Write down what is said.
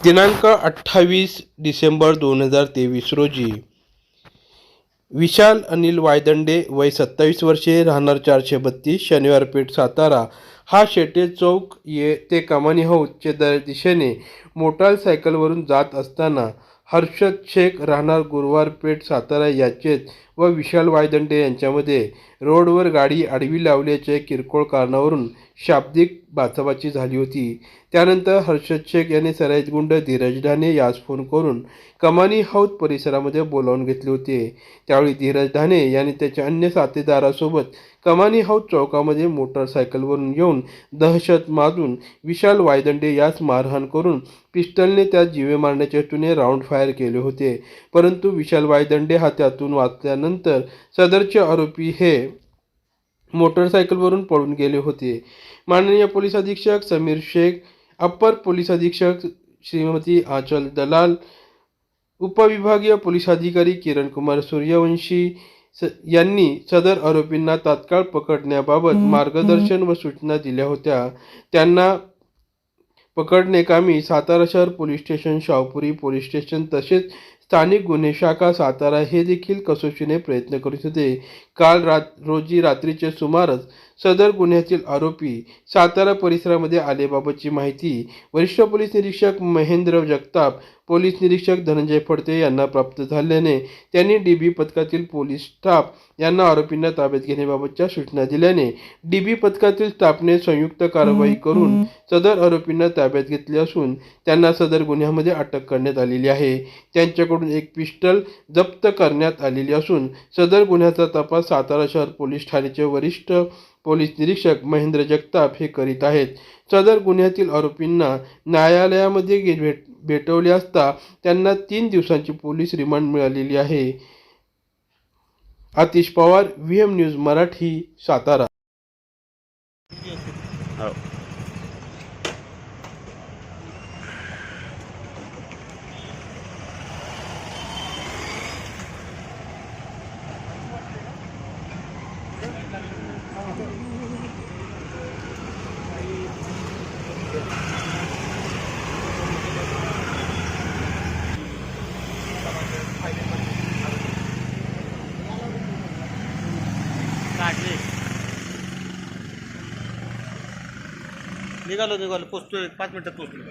दिनांक अठ्ठावीस डिसेंबर दोन हजार तेवीस रोजी. विशाल अनिल वायदंडे वय सत्तावीस वर्षे राहणार चारशे बत्तीस शनिवार पेठ सातारा. हा शेटे चौक ये ते कमानी उच्च दर दिशेने मोटारसायकलवरून जात असताना हर्षद शेख राहणार गुरुवार पेठ सातारा याचेच व विशाल वायदंडे यांच्यामध्ये रोडवर गाडी आडवी लावल्याच्या किरकोळ कारणावरून शाब्दिक बाचाबाची झाली होती. त्यानंतर हर्षद शेख यांनी सराईत गुंड धीरज ढाणे यास फोन करून कमानी हौद परिसरामध्ये बोलावून घेतले होते. त्यावेळी धीरज ढाणे यांनी त्याच्या अन्य साथीदारासोबत कमानी हौद चौकामध्ये मोटारसायकलवरून येऊन दहशत माजून विशाल वायदंडे यास मारहाण करून पिस्टलने त्या जीवे मारण्याच्या हेतूने राऊंड फायर केले होते. परंतु विशाल वायदंडे हा त्यातून वाचल्यानंतर सदरचे आरोपी हे मोटरसायकलवरून पळून गेले होते. माननीय पोलीस अधीक्षक समीर शेख अप्पर पोलीस अधीक्षक श्रीमती आंचल दलाल उपविभागीय पोलीस अधिकारी किरण कुमार सूर्यवंशी स यांनी सदर आरोपींना तात्काळ पकडण्याबाबत मार्गदर्शन व सूचना दिल्या होत्या. त्यांना पकडणे कामी सातारा शहर police station Shahpuri police station तसेच स्थानिक गुन्हे शाखा सातारा हे देखील कसोशीने प्रयत्न करीत होते. काल रात रोजी रात्रीचे सुमारच सदर गुन्ह्यातील आरोपी सातारा परिसरामध्ये आलेबाबतची माहिती वरिष्ठ पोलीस निरीक्षक महेंद्र जगताप पोलीस निरीक्षक धनंजय फडते यांना प्राप्त झाल्याने त्यांनी डी बी पथकातील पोलीस स्टाफ यांना आरोपींना ताब्यात घेण्याबाबतच्या सूचना दिल्याने डी बी पथकातील स्टाफने संयुक्त कारवाई करून सदर आरोपींना ताब्यात घेतले असून त्यांना सदर गुन्ह्यामध्ये अटक करण्यात आलेली आहे. त्यांच्याकडून एक पिस्टल जप्त करण्यात आलेली असून सदर गुन्ह्याचा तपास सातारा शहर पोलीस ठाण्याचे वरिष्ठ पोलीस निरीक्षक महेंद्र जगताप हे करीत आहेत. सदर गुन्ह्यातील आरोपींना न्यायालयामध्ये भेट भेटवले असता त्यांना तीन दिवसांची पोलीस रिमांड मिळालेली आहे. Atish Pawar V M news Marathi Satara. हो. निघालो निघालो पोचतोय पाच मिनिटात पोचलो